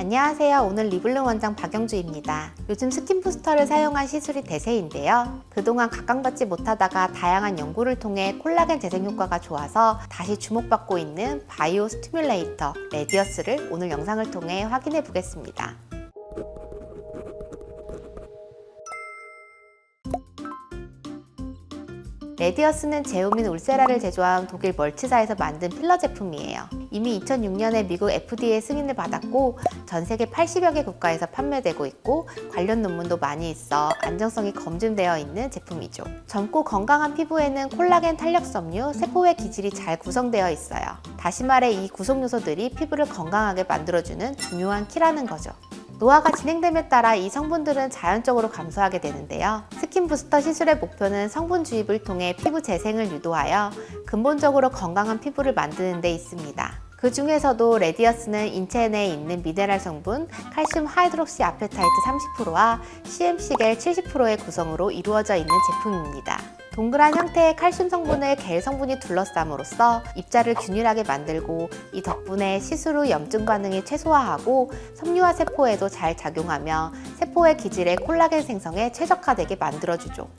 안녕하세요. 오늘 리블룸 원장 박영주입니다. 요즘 스킨 부스터를 사용한 시술이 대세인데요. 그동안 각광받지 못하다가 다양한 연구를 통해 콜라겐 재생 효과가 좋아서 다시 주목받고 있는 바이오 스티뮬레이터 레디어스를 오늘 영상을 통해 확인해 보겠습니다. 레디어스는 제오민 울세라를 제조한 독일 멀치사에서 만든 필러 제품이에요. 이미 2006년에 미국 FDA 승인을 받았고 전 세계 80여 개 국가에서 판매되고 있고 관련 논문도 많이 있어 안정성이 검증되어 있는 제품이죠. 젊고 건강한 피부에는 콜라겐 탄력섬유, 세포의 기질이 잘 구성되어 있어요. 다시 말해 이 구성 요소들이 피부를 건강하게 만들어주는 중요한 키라는 거죠. 노화가 진행됨에 따라 이 성분들은 자연적으로 감소하게 되는데요. 스킨 부스터 시술의 목표는 성분 주입을 통해 피부 재생을 유도하여 근본적으로 건강한 피부를 만드는 데 있습니다. 그 중에서도 레디어스는 인체 내에 있는 미네랄 성분 칼슘 하이드록시 아페타이트 30%와 CMC겔 70%의 구성으로 이루어져 있는 제품입니다. 동그란 형태의 칼슘 성분을 겔 성분이 둘러싸므로써 입자를 균일하게 만들고 이 덕분에 시술 후 염증 반응이 최소화하고 섬유화 세포에도 잘 작용하며 세포의 기질의 콜라겐 생성에 최적화되게 만들어주죠.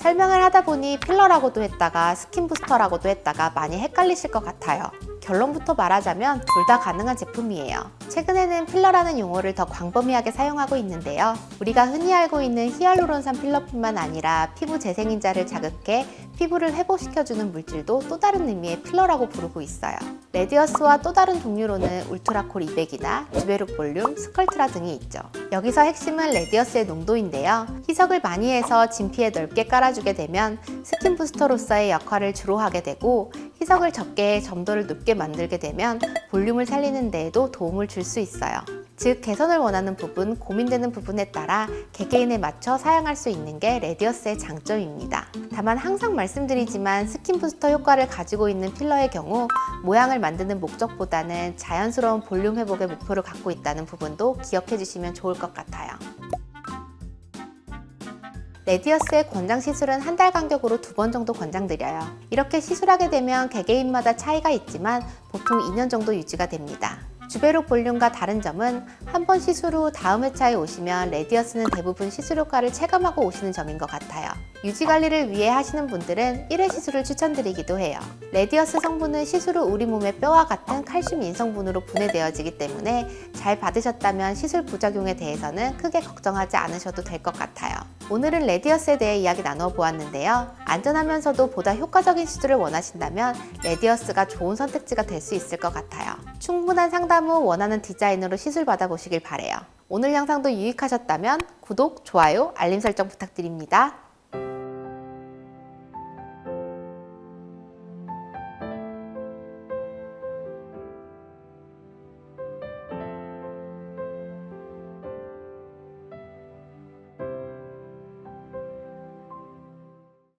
설명을 하다 보니 필러라고도 했다가 스킨 부스터라고도 했다가 많이 헷갈리실 것 같아요. 결론부터 말하자면 둘 다 가능한 제품이에요. 최근에는 필러라는 용어를 더 광범위하게 사용하고 있는데요. 우리가 흔히 알고 있는 히알루론산 필러뿐만 아니라 피부 재생인자를 자극해 피부를 회복시켜주는 물질도 또 다른 의미의 필러라고 부르고 있어요. 레디어스와 또 다른 종류로는 울트라콜 200이나 주베룩 볼륨, 스컬트라 등이 있죠. 여기서 핵심은 레디어스의 농도인데요. 희석을 많이 해서 진피에 넓게 깔아주게 되면 스킨 부스터로서의 역할을 주로 하게 되고 희석을 적게 해 점도를 높게 만들게 되면 볼륨을 살리는 데에도 도움을 줄 수 있어요. 즉 개선을 원하는 부분, 고민되는 부분에 따라 개개인에 맞춰 사용할 수 있는 게 레디어스의 장점입니다. 다만 항상 말씀드리지만 스킨 부스터 효과를 가지고 있는 필러의 경우 모양을 만드는 목적보다는 자연스러운 볼륨 회복의 목표를 갖고 있다는 부분도 기억해 주시면 좋을 것 같아요. 레디어스의 권장 시술은 한 달 간격으로 두 번 정도 권장드려요. 이렇게 시술하게 되면 개개인마다 차이가 있지만 보통 2년 정도 유지가 됩니다. 주베룩 볼륨과 다른 점은 한 번 시술 후 다음 회차에 오시면 레디어스는 대부분 시술 효과를 체감하고 오시는 점인 것 같아요. 유지 관리를 위해 하시는 분들은 1회 시술을 추천드리기도 해요. 레디어스 성분은 시술 후 우리 몸의 뼈와 같은 칼슘 인성분으로 분해되어지기 때문에 잘 받으셨다면 시술 부작용에 대해서는 크게 걱정하지 않으셔도 될 것 같아요. 오늘은 레디어스에 대해 이야기 나누어 보았는데요. 안전하면서도 보다 효과적인 시술을 원하신다면 레디어스가 좋은 선택지가 될 수 있을 것 같아요. 충분한 상담 후 원하는 디자인으로 시술 받아보시길 바래요. 오늘 영상도 유익하셨다면 구독, 좋아요, 알림 설정 부탁드립니다.